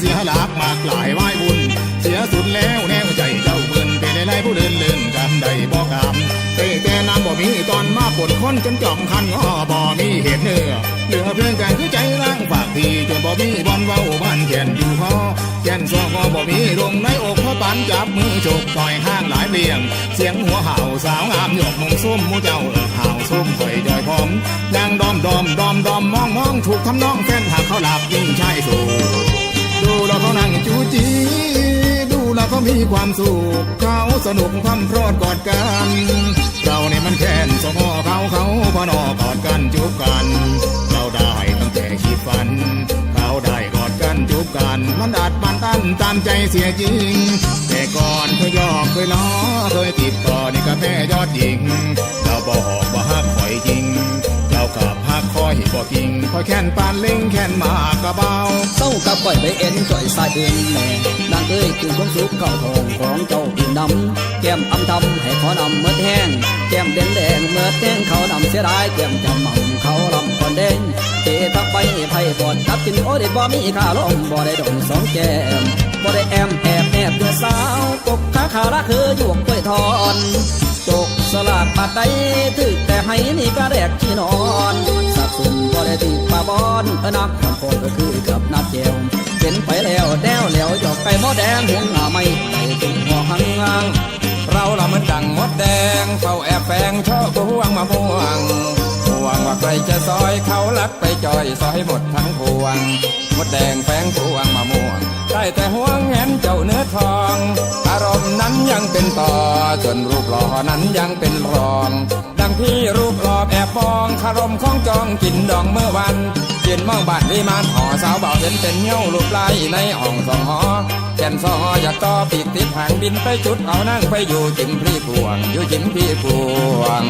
เสียหลักมากหลายไหวบุญ เสียสุดแล้วแนวใจเจ้าเบิ่นเป็นไรผู้เดินเลื่นกำใดบ่กำเตแต่น้ำบ่มีตอนมาปวดคนจนจ่องคันงอบ่มีเหตุเนื้อเหลือเพียงกันคือใจร่างฝากทีจนบ่มีบอลเว้าบ้านเขียนอยู่พอแก่นซอกบ่มีลงในอกเพราะปันจับมือโฉกต่อยห้างหลายเบี่ยง เสียงหัวเห่าสาวงามหยกมงส้มมูเจ้าเอิกเห่าส้มข่อยจอยพร้อมยางดอมดอมดอมดอมมองมองถูกทำน้องแฟนหากเขาหลับยิ่งใช่สูง จีดูแล้วเขามีความสุขเขาสนุกพำเพรอดกอดกันเราเนี่ยมันแค้นสมอเขาเขาพอนอกอดกันจูบกัน เราได้ตั้งแต่ขีดฝัน เขาได้กอดกันจูบกัน มันดัดปันตันตามใจเสียจริง แต่ก่อนเคยยอกเคยล้อเคยติดต่อนี่กับแม่ยอดหญิงเราบอกว่า บ่กิงคอยแค้นปานเล่งแค้นหมากกระเบาเศร้ากับก่อยไปเอ็นจ่อยสายเอื่นแม่นางเอ้ยคือความสุขเก่าทองของเจ้าอื่นนำแก้มอำทำให้ขอนำเมื่อแห้งแก้มแดงแดงเมื่อแดงเขานำเสียดายแก้มจำมั่งเขาลำก่อนแดงเตะทักไปไพ่ปอดกับกินโอได้บ่มีค่าลมบ่ได้ดงสองแก้มบ่ได้แอมแอบแนบเดือสาวตกขาขาละคือหยวกกล้วยทอนจกสลากบาดใดถึกแต่ให้นี่ก็แรกที่นอน ได้ติดปาบอนเออนักความโคตรก็คือกับนัดเจวเห็นไปแล้วแนวแล้วหยอกไก่หม้อแดงหวงหน้าไม่ไปตุ่มหัวหังงางเราละมันดังมดแดงเฝ้าแอบแฝงชอบพวงมาม่วงห่วงว่าใครจะซอยเขาลักไป จอยซอยหมดทั้งพวงมดแดงแฝงพวงมะม่วงได้แต่ห่วงแหนเจ้าเนื้อทอง อารมณ์นั้นยังเป็นต่อส่วนรูปหล่อนั้นยังเป็นรอง ดังที่รูปหล่อแอบมองคารมของจองกินดองเมื่อวันกินมองบาดวิมานหอสาวเบาเห็นเป็นเงี้ยวรูปไล่ในอ่องสองหอแก่นซออยากต่อปีกติดหางบินไปจุดเอานั่งไปอยู่จิ้มพี่พวงอยู่จิ้มพี่พวง